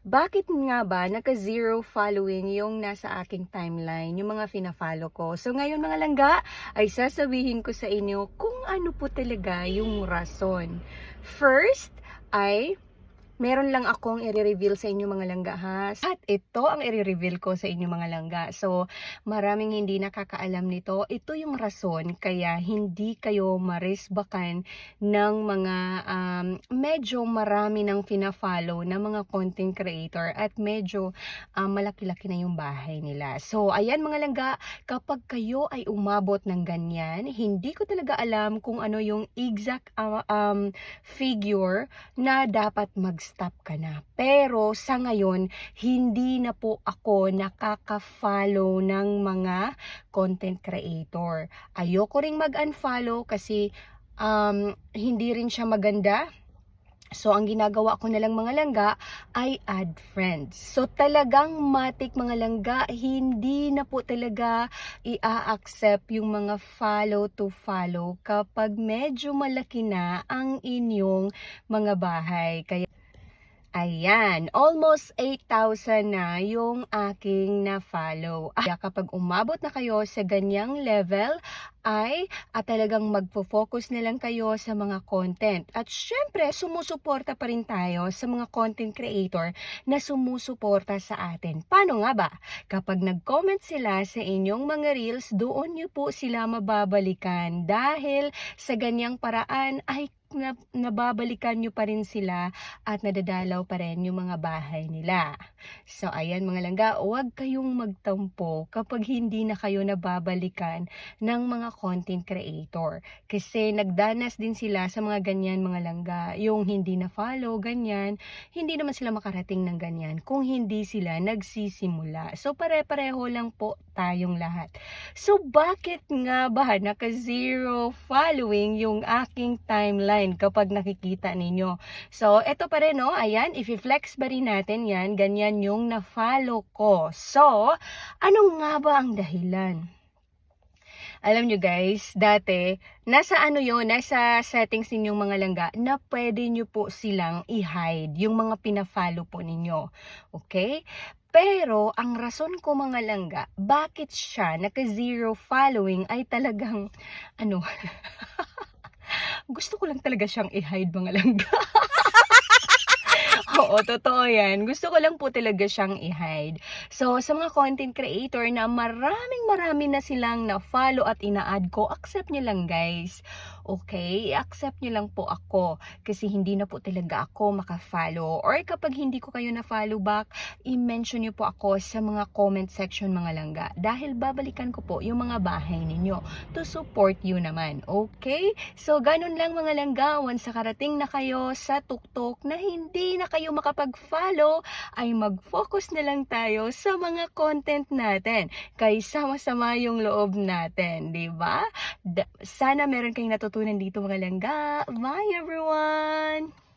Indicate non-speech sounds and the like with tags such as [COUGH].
Bakit nga ba naka-zero following yung nasa aking timeline, yung mga fina-follow ko? So ngayon mga langga, ay sasabihin ko sa inyo kung ano po talaga yung rason. First ay meron lang akong i-reveal sa inyo mga langga ha. At ito ang i-reveal ko sa inyo mga langga. So maraming hindi nakakaalam nito. Ito yung rason kaya hindi kayo marisbakan ng mga um, medyo marami ng fina-follow na mga content creator at medyo um, malaki-laki na yung bahay nila. So ayan mga langga, kapag kayo ay umabot ng ganyan, hindi ko talaga alam kung ano yung exact uh, um, figure na dapat mag-stop ka na. Pero sa ngayon, hindi na po ako nakaka-follow ng mga content creator. Ayoko ring mag-unfollow kasi um, hindi rin siya maganda. So, ang ginagawa ko na lang mga langga ay add friends. So, talagang matik mga langga, hindi na po talaga i-accept yung mga follow to follow kapag medyo malaki na ang inyong mga bahay. Kaya Ayan, almost 8,000 na yung aking na-follow. Kaya kapag umabot na kayo sa ganyang level, ay at talagang magpo-focus na lang kayo sa mga content. At syempre, sumusuporta pa rin tayo sa mga content creator na sumusuporta sa atin. Paano nga ba? Kapag nag-comment sila sa inyong mga reels, doon nyo po sila mababalikan. Dahil sa ganyang paraan ay na, nababalikan nyo pa rin sila at nadadalaw pa rin yung mga bahay nila. So, ayan mga langga, huwag kayong magtampo kapag hindi na kayo nababalikan ng mga content creator. Kasi nagdanas din sila sa mga ganyan mga langga, yung hindi na follow, ganyan, hindi naman sila makarating ng ganyan kung hindi sila nagsisimula. So, pare-pareho lang po tayong lahat. So, bakit nga ba naka-zero following yung aking timeline kapag nakikita ninyo? So, eto pa rin, no? Ayan, if-flex ba rin natin yan, ganyan yung na-follow ko. So, ano nga ba ang dahilan? Alam nyo guys, dati, nasa ano yon nasa settings ninyong mga langga na pwede nyo po silang i-hide yung mga pina-follow po ninyo. Okay? Pero, ang rason ko mga langga, bakit siya naka-zero following ay talagang, ano, [LAUGHS] gusto ko lang talaga siyang i-hide mga langga. [LAUGHS] Oo, totoo yan. Gusto ko lang po talaga siyang i-hide. So, sa mga content creator na maraming marami na silang na-follow at ina-add ko, accept nyo lang guys. Okay? I-accept nyo lang po ako. Kasi hindi na po talaga ako maka-follow. Or kapag hindi ko kayo na-follow back, i-mention nyo po ako sa mga comment section mga langga. Dahil babalikan ko po yung mga bahay ninyo to support you naman. Okay? So, ganun lang mga langga. Once sa karating na kayo sa tuktok na hindi na kayo makapag-follow, ay mag-focus na lang tayo sa mga content natin. Kaysa masama yung loob natin, di ba? Sana meron kayong natutunan dito mga langga. Bye everyone!